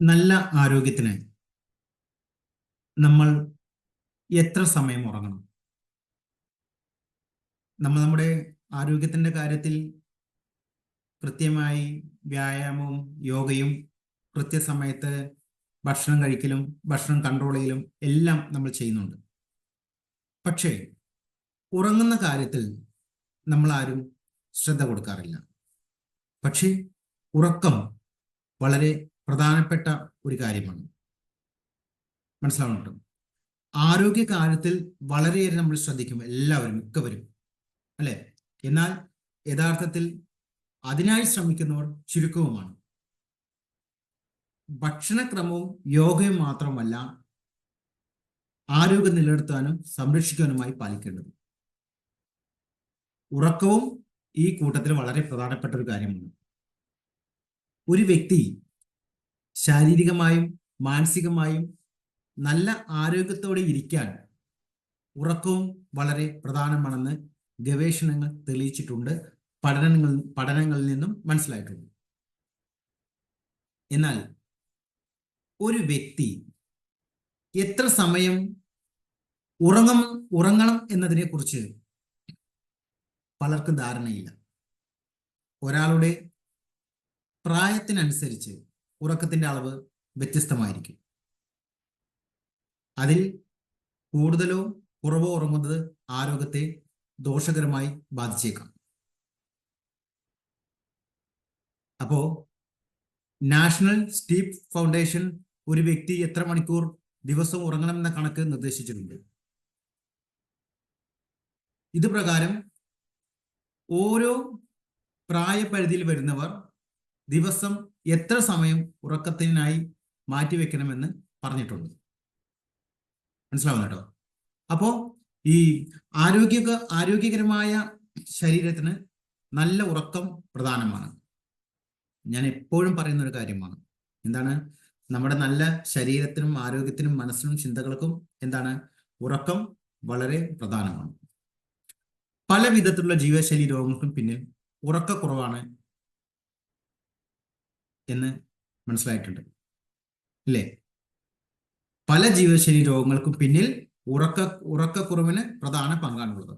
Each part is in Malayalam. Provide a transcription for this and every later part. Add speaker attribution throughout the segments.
Speaker 1: നല്ല ആരോഗ്യത്തിന് നമ്മൾ എത്ര സമയം ഉറങ്ങണം? നമ്മൾ നമ്മുടെ ആരോഗ്യത്തിന്റെ കാര്യത്തിൽ കൃത്യമായി വ്യായാമവും യോഗയും കൃത്യസമയത്ത് ഭക്ഷണം കഴിക്കലും ഭക്ഷണം കൺട്രോൾ ചെയ്യലും എല്ലാം നമ്മൾ ചെയ്യുന്നുണ്ട്. പക്ഷേ ഉറങ്ങുന്ന കാര്യത്തിൽ നമ്മൾ ആരും ശ്രദ്ധ കൊടുക്കാറില്ല. പക്ഷേ ഉറക്കം വളരെ പ്രധാനപ്പെട്ട ഒരു കാര്യമാണ്. മനസ്സിലാവുന്നുണ്ട്? ആരോഗ്യ കാര്യത്തിൽ വളരെയേറെ നമ്മൾ ശ്രദ്ധിക്കും. എല്ലാവരും മിക്കവരും അല്ലെ? എന്നാൽ യഥാർത്ഥത്തിൽ അതിനായി ശ്രമിക്കുന്നവർ ചുരുക്കവുമാണ്. ഭക്ഷണക്രമവും യോഗയും മാത്രമല്ല ആരോഗ്യം നിലനിർത്താനും സംരക്ഷിക്കാനുമായി പാലിക്കേണ്ടത് ഉറക്കവും ഈ കൂട്ടത്തിൽ വളരെ പ്രധാനപ്പെട്ട ഒരു കാര്യമാണ്. ഒരു വ്യക്തി ശാരീരികമായും മാനസികമായും നല്ല ആരോഗ്യത്തോടെ ഇരിക്കാൻ ഉറക്കവും വളരെ പ്രധാനമാണെന്ന് ഗവേഷണങ്ങൾ തെളിയിച്ചിട്ടുണ്ട്. പഠനങ്ങൾ പഠനങ്ങളിൽ നിന്നും മനസ്സിലായിട്ടുണ്ട്. എന്നാൽ ഒരു വ്യക്തി എത്ര സമയം ഉറങ്ങും ഉറങ്ങണം എന്നതിനെ കുറിച്ച് പലർക്കും ധാരണയില്ല. ഒരാളുടെ പ്രായത്തിനനുസരിച്ച് ഉറക്കത്തിന്റെ അളവ് വ്യത്യസ്തമായിരിക്കും. അതിൽ കൂടുതലോ കുറവോ ഉറങ്ങുന്നത് ആരോഗ്യത്തെ ദോഷകരമായി ബാധിച്ചേക്കാം. അപ്പോ നാഷണൽ സ്റ്റീപ്പ് ഫൗണ്ടേഷൻ ഒരു വ്യക്തി എത്ര മണിക്കൂർ ദിവസം ഉറങ്ങണമെന്ന കണക്ക് നിർദ്ദേശിച്ചിട്ടുണ്ട്. ഇത് പ്രകാരം ഓരോ പ്രായപരിധിയിൽ വരുന്നവർ ദിവസം എത്ര സമയം ഉറക്കത്തിനായി മാറ്റിവെക്കണമെന്ന് പറഞ്ഞിട്ടുണ്ട്. മനസ്സിലാവുന്ന കേട്ടോ? അപ്പോ ഈ ആരോഗ്യ ആരോഗ്യകരമായ ശരീരത്തിന് നല്ല ഉറക്കം പ്രധാനമാണ്. ഞാൻ എപ്പോഴും പറയുന്ന ഒരു കാര്യമാണ്. എന്താണ്? നമ്മുടെ നല്ല ശരീരത്തിനും ആരോഗ്യത്തിനും മനസ്സിനും ചിന്തകൾക്കും എന്താണ്? ഉറക്കം വളരെ പ്രധാനമാണ്. പല വിധത്തിലുള്ള ജീവശൈലി രോഗങ്ങൾക്കും പിന്നിൽ ഉറക്കക്കുറവാണ് എന്ന് മനസ്സിലായിട്ടുണ്ട്. അല്ലേ പല ജീവിതശൈലി രോഗങ്ങൾക്കും പിന്നിൽ ഉറക്ക ഉറക്കക്കുറവിന് പ്രധാന പങ്കാണുള്ളത്.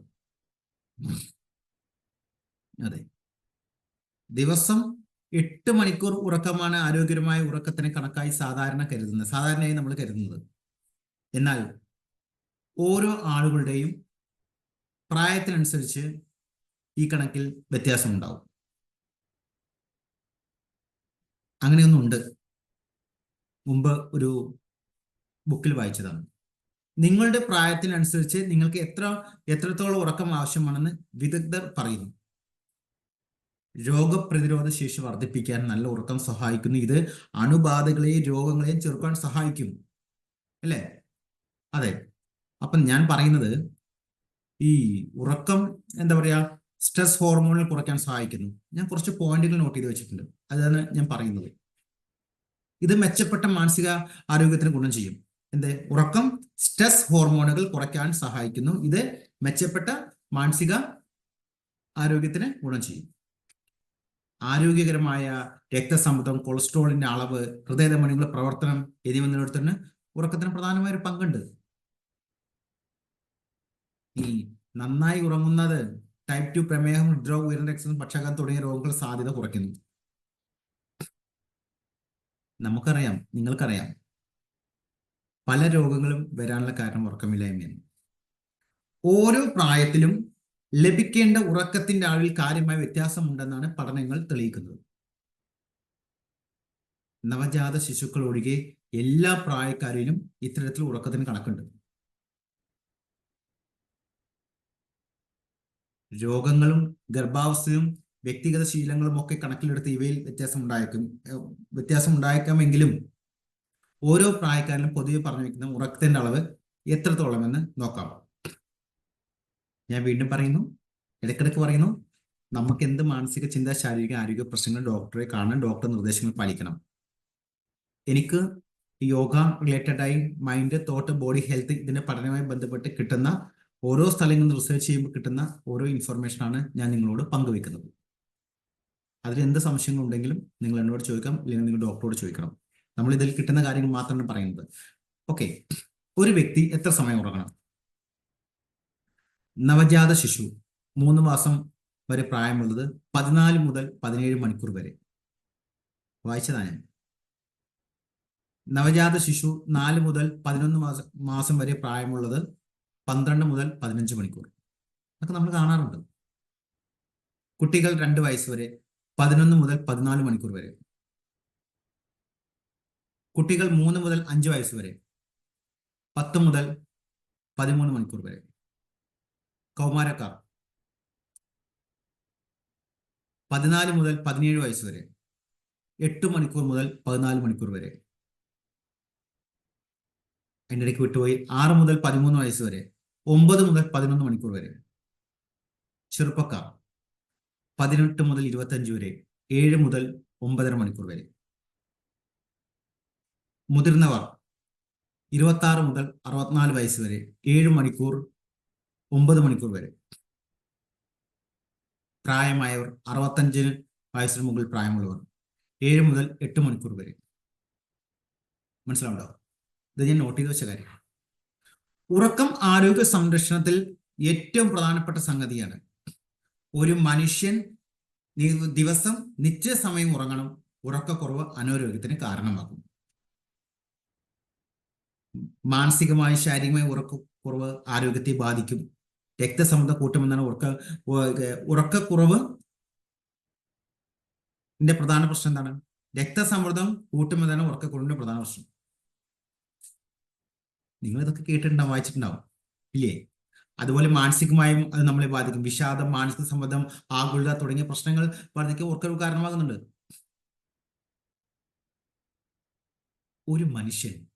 Speaker 1: അതെ. ദിവസം എട്ട് മണിക്കൂർ ഉറക്കമാണ് ആരോഗ്യകരമായ ഉറക്കത്തിന് കണക്കായി സാധാരണ കരുതുന്നത്. സാധാരണയായി നമ്മൾ കരുതുന്നത്. എന്നാൽ ഓരോ ആളുകളുടെയും പ്രായത്തിനനുസരിച്ച് ഈ കണക്കിൽ വ്യത്യാസം അങ്ങനെയൊന്നുണ്ട് മുമ്പ് ഒരു ബുക്കിൽ വായിച്ചതാണ്. നിങ്ങളുടെ പ്രായത്തിനനുസരിച്ച് നിങ്ങൾക്ക് എത്ര എത്രത്തോളം ഉറക്കം ആവശ്യമാണെന്ന് വിദഗ്ധർ പറയുന്നു. രോഗപ്രതിരോധ ശേഷി വർദ്ധിപ്പിക്കാൻ നല്ല ഉറക്കം സഹായിക്കുന്നു. ഇത് അണുബാധകളെയും രോഗങ്ങളെയും ചെറുക്കാൻ സഹായിക്കും. അല്ലേ? അതെ. അപ്പം ഞാൻ പറയുന്നത് ഈ ഉറക്കം എന്താ പറയാ? സ്ട്രെസ് ഹോർമോണുകൾ കുറയ്ക്കാൻ സഹായിക്കുന്നു. ഞാൻ കുറച്ച് പോയിന്റുകൾ നോട്ട് ചെയ്ത് വെച്ചിട്ടുണ്ട്. അതാണ് ഞാൻ പറയുന്നത്. ഇത് മെച്ചപ്പെട്ട മാനസിക ആരോഗ്യത്തിന് ഗുണം ചെയ്യും. എന്ത്? ഉറക്കം സ്ട്രെസ് ഹോർമോണുകൾ കുറയ്ക്കാൻ സഹായിക്കുന്നു. ഇത് മെച്ചപ്പെട്ട മാനസിക ആരോഗ്യത്തിന് ഗുണം ചെയ്യും. ആരോഗ്യകരമായ രക്തസമ്മർദ്ദം കൊളസ്ട്രോളിന്റെ അളവ് ഹൃദയധമനികളുടെ പ്രവർത്തനം എന്നിവ നിലനിർത്തുന്നതിന് ഉറക്കത്തിന് പ്രധാനമായ ഒരു പങ്കുണ്ട്. ഈ നന്നായി ഉറങ്ങുന്നത് ടൈപ്പ് ടു പ്രമേഹം ഹൃദ്രോഗം ഉയർന്ന രക്തം പക്ഷാഘാതം തുടങ്ങിയ രോഗങ്ങൾ സാധ്യത കുറയ്ക്കുന്നു. നമുക്കറിയാം നിങ്ങൾക്കറിയാം. പല രോഗങ്ങളും വരാനുള്ള കാരണം ഉറക്കമില്ലായ്മയാണ്. ഓരോ പ്രായത്തിലും ലഭിക്കേണ്ട ഉറക്കത്തിന്റെ അളവിൽ കാര്യമായ വ്യത്യാസമുണ്ടെന്നാണ് പഠനങ്ങൾ തെളിയിക്കുന്നത്. നവജാത ശിശുക്കൾ ഒഴികെ എല്ലാ പ്രായക്കാരിലും ഇത്തരത്തിൽ ഉറക്കത്തിന് കണക്കുണ്ട്. രോഗങ്ങളും ഗർഭാവസ്ഥയും വ്യക്തിഗത ശീലങ്ങളും ഒക്കെ കണക്കിലെടുത്ത് ഇവയിൽ വ്യത്യാസം ഉണ്ടായേക്കും. വ്യത്യാസം ഉണ്ടായേക്കാമെങ്കിലും ഓരോ പ്രായക്കാരിലും പൊതുവെ പറഞ്ഞു വെക്കുന്ന ഉറക്കത്തിന്റെ അളവ് എത്രത്തോളം എന്ന് നോക്കാം. ഞാൻ വീണ്ടും പറയുന്നു. ഇടയ്ക്കിടയ്ക്ക് പറയുന്നു. നമുക്ക് എന്ത് മാനസിക ചിന്ത ശാരീരിക ആരോഗ്യ പ്രശ്നങ്ങൾ ഡോക്ടറെ കാണാൻ ഡോക്ടർ നിർദ്ദേശങ്ങൾ പാലിക്കണം. എനിക്ക് യോഗ റിലേറ്റഡായി മൈൻഡ് തോട്ട് ബോഡി ഹെൽത്ത് ഇതിന്റെ പഠനവുമായി ബന്ധപ്പെട്ട് കിട്ടുന്ന ഓരോ സ്ഥലങ്ങളിൽ റിസർച്ച് ചെയ്യുമ്പോൾ കിട്ടുന്ന ഓരോ ഇൻഫർമേഷൻ ആണ് ഞാൻ നിങ്ങളോട് പങ്കുവെക്കുന്നത്. അതിൽ എന്ത് സംശയങ്ങളുണ്ടെങ്കിലും നിങ്ങൾ എന്നോട് ചോദിക്കാം അല്ലെങ്കിൽ നിങ്ങൾ ഡോക്ടറോട് ചോദിക്കണം. നമ്മൾ ഇതിൽ കിട്ടുന്ന കാര്യങ്ങൾ മാത്രമാണ് പറയുന്നത്. ഓക്കെ ഒരു വ്യക്തി എത്ര സമയം ഉറങ്ങണം? നവജാത ശിശു മൂന്ന് മാസം വരെ പ്രായമുള്ളത് പതിനാല് മുതൽ പതിനേഴ് മണിക്കൂർ വരെ. വായിച്ചതാണ് ഞാൻ. നവജാത ശിശു നാല് മുതൽ പതിനൊന്ന് മാസം മാസം വരെ പ്രായമുള്ളത് പന്ത്രണ്ട് മുതൽ പതിനഞ്ച് മണിക്കൂർ. അതൊക്കെ നമ്മൾ കാണാറുണ്ട്. കുട്ടികൾ രണ്ട് വയസ്സ് വരെ പതിനൊന്ന് മുതൽ പതിനാല് മണിക്കൂർ വരെ. കുട്ടികൾ മൂന്ന് മുതൽ അഞ്ച് വയസ്സ് വരെ പത്ത് മുതൽ പതിമൂന്ന് മണിക്കൂർ വരെ. കൗമാരക്കാർ. പതിനാല് മുതൽ പതിനേഴ് വയസ്സ് വരെ. എട്ട് മണിക്കൂർ മുതൽ പതിനാല് മണിക്കൂർ വരെ. അതിന്റെ ഇടയ്ക്ക് വിട്ടുപോയി. ആറ് മുതൽ പതിമൂന്ന് വയസ്സ് വരെ. ഒമ്പത് മുതൽ പതിനൊന്ന് മണിക്കൂർ വരെ. ചെറുപ്പക്കാർ. പതിനെട്ട് മുതൽ ഇരുപത്തഞ്ച് വരെ. ഏഴ് മുതൽ ഒമ്പതര മണിക്കൂർ വരെ. മുതിർന്നവർ. ഇരുപത്തി ആറ് മുതൽ അറുപത്തിനാല് വയസ്സ് വരെ. ഏഴ് മണിക്കൂർ ഒമ്പത് മണിക്കൂർ വരെ. പ്രായമായവർ. അറുപത്തഞ്ചിന് വയസ്സിന് മുകളിൽ പ്രായമുള്ളവർ. ഏഴ് മുതൽ എട്ട് മണിക്കൂർ വരെ. മനസ്സിലാവുണ്ടോ ഇത് ഞാൻ നോട്ട് ചെയ്ത് വെച്ച കാര്യമാണ്. ഉറക്കം ആരോഗ്യ സംരക്ഷണത്തിൽ ഏറ്റവും പ്രധാനപ്പെട്ട സംഗതിയാണ്. ഒരു മനുഷ്യൻ ദിവസം നിശ്ചയ സമയം ഉറങ്ങണം ഉറക്കക്കുറവ് അനാരോഗ്യത്തിന് കാരണമാകും. മാനസികമായി ശാരീരികമായ ഉറക്കക്കുറവ് ആരോഗ്യത്തെ ബാധിക്കും. രക്തസമ്മർദ്ദം കൂട്ടുമെന്നാണ് ഉറക്ക ഉറക്കക്കുറവ്. പ്രധാന പ്രശ്നം എന്താണ്? രക്തസമ്മർദ്ദം കൂട്ടുമെന്നാണ് ഉറക്കക്കുറവിന്റെ പ്രധാന പ്രശ്നം. നിങ്ങൾ ഇതൊക്കെ കേട്ടിട്ടുണ്ടാവും വായിച്ചിട്ടുണ്ടാവും. ഇല്ലേ? അതുപോലെ മാനസികമായും അത് നമ്മളെ ബാധിക്കും. വിഷാദം മാനസിക സമ്മർദ്ദം ആകുലത തുടങ്ങിയ പ്രശ്നങ്ങൾ വർദ്ധിക്കാൻ ഉറക്കക്കുറവ് കാരണമാകുന്നുണ്ട്. ഒരു മനുഷ്യൻ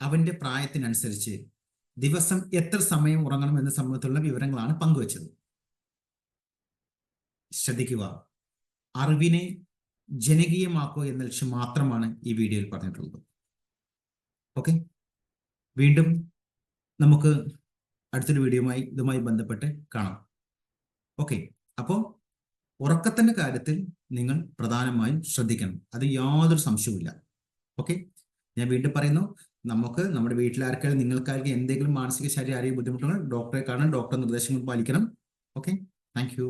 Speaker 1: അവന്റെ പ്രായത്തിനനുസരിച്ച് ദിവസം എത്ര സമയം ഉറങ്ങണം എന്ന സംബന്ധിച്ചുള്ള വിവരങ്ങളാണ് പങ്കുവച്ചത്. ശ്രദ്ധിക്കുക. അറിവിനെ ജനകീയമാക്കുക എന്ന ലക്ഷ്യം മാത്രമാണ് ഈ വീഡിയോയിൽ പറഞ്ഞിട്ടുള്ളത്. ഓക്കെ? വീണ്ടും നമുക്ക് അടുത്തൊരു വീഡിയോയുമായി ഇതുമായി ബന്ധപ്പെട്ട് കാണാം. ഓക്കെ. അപ്പോൾ ഉറക്കത്തിന്റെ കാര്യത്തിൽ നിങ്ങൾ പ്രധാനമായും ശ്രദ്ധിക്കണം. അത് യാതൊരു സംശയവുമില്ല ഓക്കെ. ഞാൻ വീണ്ടും പറയുന്നു നമുക്ക് നമ്മുടെ വീട്ടിലാർക്കായാലും നിങ്ങൾക്കാർക്കും എന്തെങ്കിലും മാനസിക ശാരീരിക ബുദ്ധിമുട്ടുകൾ ഡോക്ടറെ കാണാൻ ഡോക്ടർ നിർദ്ദേശങ്ങൾ പാലിക്കണം. ഓക്കെ. താങ്ക്